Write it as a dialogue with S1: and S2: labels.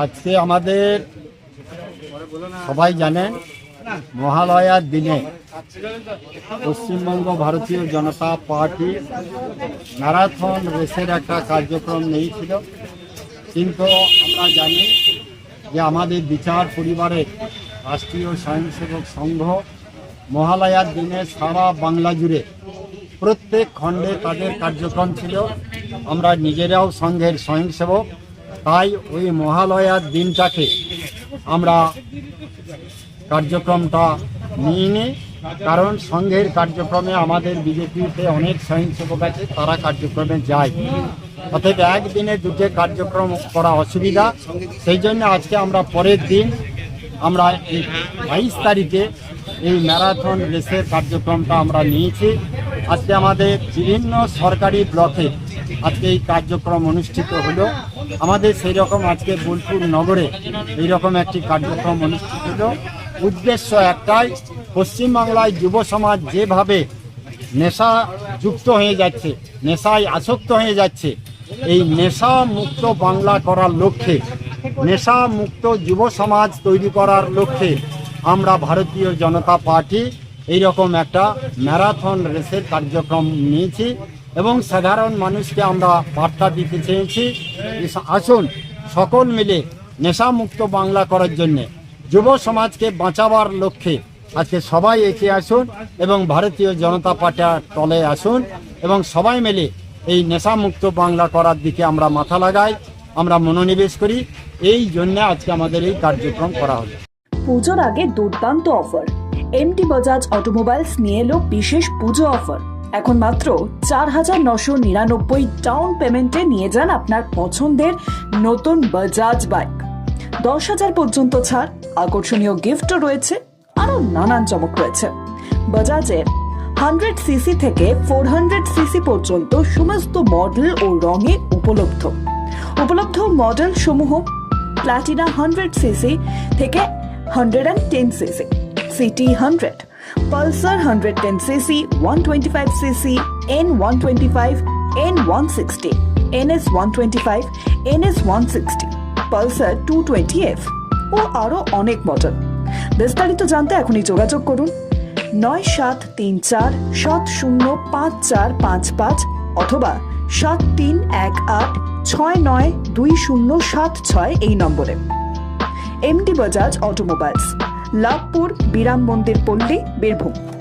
S1: আজকে আমাদের সবাই জানেন, মহালয়ার দিনে পশ্চিমবঙ্গ ভারতীয় জনতা পার্টি ম্যারাথন রেসের একটা কার্যক্রম নিয়েছিল। কিন্তু আমরা জানি যে আমাদের বিচার পরিবারের রাষ্ট্রীয় স্বয়ংসেবক সংঘ মহালয়ার দিনে সারা বাংলা জুড়ে প্রত্যেক খণ্ডে তাদের কার্যক্রম ছিল। আমরা নিজেরাও সংঘের স্বয়ংসেবক। তাই ওই মহালয়ার দিনটাকে আমরা কার্যক্রমটা নিয়ে নিই, কারণ সংঘের কার্যক্রমে আমাদের বিজেপিতে অনেক স্বয়ংসেবক আছে, তারা কার্যক্রমে যায়। অতএব একদিনে দুটো কার্যক্রম করা অসুবিধা। সেই জন্য আজকে আমরা পরের দিন আমরা এই বাইশ তারিখে এই ম্যারাথন রেসের কার্যক্রমটা আমরা নিয়েছি। আজকে আমাদের বিভিন্ন সরকারি ব্লকে আজকে এই কার্যক্রম অনুষ্ঠিত হলো। আমাদের সেই রকম আজকে বোলপুর নগরে এই রকম একটি কার্যক্রম অনুষ্ঠিত। হলো উদ্দেশ্য একটাই, পশ্চিমবাংলায় যুব সমাজ যেভাবে নেশা যুক্ত হয়ে যাচ্ছে, নেশায় আসক্ত হয়ে যাচ্ছে, এই নেশা মুক্ত বাংলা করার লক্ষ্যে নেশা মুক্ত যুব সমাজ তৈরি করার লক্ষ্যে আমরা ভারতীয় জনতা পার্টি এইরকম একটা ম্যারাথন রেসের কার্যক্রম নিয়েছি। এবং সাধারণ মানুষকে আমরা বার্তা দিতে চেয়েছি আসুন সকল মিলে নেশামুক্ত বাংলা করার জন্যে যুব সমাজকে বাঁচাবার লক্ষ্যে আজকে সবাই এগিয়ে আসুন এবং ভারতীয় জনতা পার্টির তলে আসুন এবং সবাই মিলে এই নেশামুক্ত বাংলা করার দিকে আমরা মাথা লাগাই, আমরা মনোনিবেশ করি। এই জন্য আজকে আমাদের এই কার্যক্রম করা হলো।
S2: পুজোর আগে দুর্দান্ত অফার। এমটি বাজাজ অটোমোবাইলস নিয়ে এলো বিশেষ পুজো অফার। এখন মাত্র চার হাজার নশো নিরানব্বই ডাউন পেমেন্টে নিয়ে যান আপনার পছন্দের নতুন বাজাজ বাইক দশ হাজার পর্যন্ত ছাড়, আকর্ষণীয় গিফটও রয়েছে, আরও নানান চমক রয়েছে। বাজাজের হান্ড্রেড সিসি থেকে ফোর হান্ড্রেড সিসি পর্যন্ত সমস্ত মডেল ও রঙে উপলব্ধ। উপলব্ধ মডেল সমূহ প্লাটিনা হান্ড্রেড সিসি থেকে hundred and ten CC CT hundred NS one twenty five NS one sixty Pulsar two twenty F ও আরও অনেক মডেল বিস্তারিত জানতে এখনই যোগাযোগ করুন। নয় সাত তিন চার সাত শূন্য পাঁচ চার পাঁচ পাঁচ অথবা সাত তিন এক আট ছয় নয় দুই শূন্য সাত ছয় এই নম্বরে। MD Bajaj automobiles. লাভপুর বিরাম মন্দির পল্লী বীরভূম।